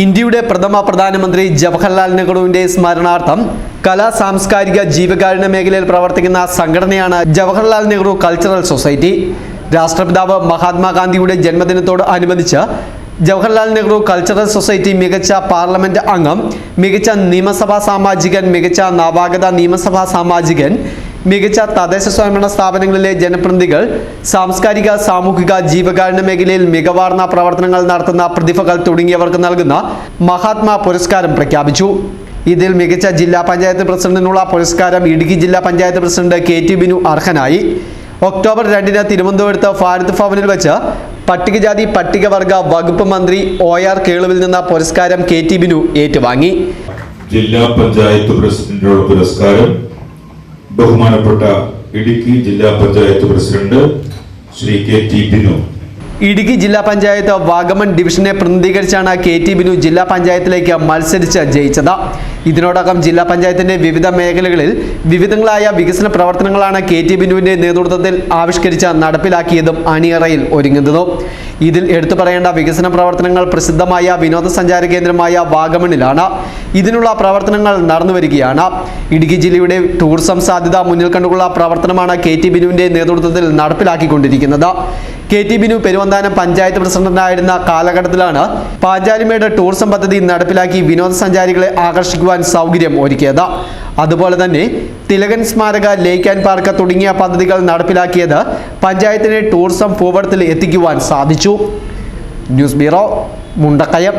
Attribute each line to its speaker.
Speaker 1: ഇന്ത്യയുടെ പ്രഥമ പ്രധാനമന്ത്രി ജവഹർലാൽ നെഹ്റുവിന്റെ സ്മരണാർത്ഥം കലാ സാംസ്കാരിക ജീവകാരുണ്യ മേഖലയിൽ പ്രവർത്തിക്കുന്ന സംഘടനയാണ് ജവഹർലാൽ നെഹ്റു കൾച്ചറൽ സൊസൈറ്റി. രാഷ്ട്രപിതാവ് മഹാത്മാഗാന്ധിയുടെ ജന്മദിനത്തോട് അനുബന്ധിച്ച് ജവഹർലാൽ നെഹ്റു കൾച്ചറൽ സൊസൈറ്റി മികച്ച പാർലമെന്റ് അംഗം മികച്ച നിയമസഭാ സാമാജികൻ മികച്ച നവാഗത നിയമസഭാ സാമാജികൻ മികച്ച തദ്ദേശ സ്വയംഭരണ സ്ഥാപനങ്ങളിലെ ജനപ്രതിനിധികൾ സാംസ്കാരിക സാമൂഹിക ജീവകാരുണ്യ മേഖലയിൽ മികവാർന്ന പ്രവർത്തനങ്ങൾ നടത്തുന്ന പ്രതിഭകൾ തുടങ്ങിയവർക്ക് നൽകുന്ന മഹാത്മാ പുരസ്കാരം പ്രഖ്യാപിച്ചു. ഇതിൽ മികച്ച ജില്ലാ പഞ്ചായത്ത് പ്രസിഡന്റിനുള്ള പുരസ്കാരം ഇടുക്കി ജില്ലാ panchayat president K T Binu അർഹനായി. ഒക്ടോബർ രണ്ടിന് തിരുവനന്തപുരത്ത് ഭാരത് ഭവനിൽ വെച്ച് പട്ടികജാതി പട്ടികവർഗ വകുപ്പ് മന്ത്രി ഒ ആർ കേളുവിൽ നിന്ന് പുരസ്കാരം കെ ടി ബിനു ഏറ്റുവാങ്ങി.
Speaker 2: ജില്ലാ പഞ്ചായത്ത് പ്രസിഡന്റിനുള്ള പുരസ്കാരം ബഹുമാനപ്പെട്ട ഇടുക്കി ജില്ലാ panchayat president Shri K T Binu.
Speaker 1: Idukki ജില്ലാ പഞ്ചായത്ത് വാഗമൺ ഡിവിഷനെ പ്രതിനിധീകരിച്ചാണ് കെ ടി ബിനു ജില്ലാ പഞ്ചായത്തിലേക്ക് മത്സരിച്ച് ജയിച്ചത്. ഇതിനോടകം ജില്ലാ പഞ്ചായത്തിന്റെ വിവിധ മേഖലകളിൽ വിവിധങ്ങളായ വികസന പ്രവർത്തനങ്ങളാണ് കെ ടി ബിനുവിന്റെ നേതൃത്വത്തിൽ ആവിഷ്കരിച്ച് നടപ്പിലാക്കിയതും അണിയറയിൽ ഒരുങ്ങുന്നതും. ഇതിൽ എടുത്തു പറയേണ്ട വികസന പ്രവർത്തനങ്ങൾ പ്രസിദ്ധമായ വിനോദസഞ്ചാര കേന്ദ്രമായ വാഗമണിലാണ്. ഇതിനുള്ള പ്രവർത്തനങ്ങൾ നടന്നു വരികയാണ്. ഇടുക്കി ജില്ലയുടെ ടൂറിസം സാധ്യത മുന്നിൽ കണ്ടുള്ള പ്രവർത്തനമാണ് കെ ടി ബിനുവിന്റെ നേതൃത്വത്തിൽ നടപ്പിലാക്കിക്കൊണ്ടിരിക്കുന്നത്. കെ ടി ബിനു പെരുവന്താനം പഞ്ചായത്ത് പ്രസിഡന്റായിരുന്ന കാലഘട്ടത്തിലാണ് പാഞ്ചാലിമേട് ടൂറിസം പദ്ധതി നടപ്പിലാക്കി വിനോദസഞ്ചാരികളെ ആകർഷിക്കുവാൻ സൗകര്യം ഒരുക്കിയത്. അതുപോലെ തന്നെ തിലകൻ സ്മാരക ലേക്ക് ആൻഡ് പാർക്ക് തുടങ്ങിയ പദ്ധതികൾ നടപ്പിലാക്കിയത് പഞ്ചായത്തിനെ ടൂറിസം ഭൂപടത്തിൽ എത്തിക്കുവാൻ സാധിച്ചു. News bureau Mundakayam.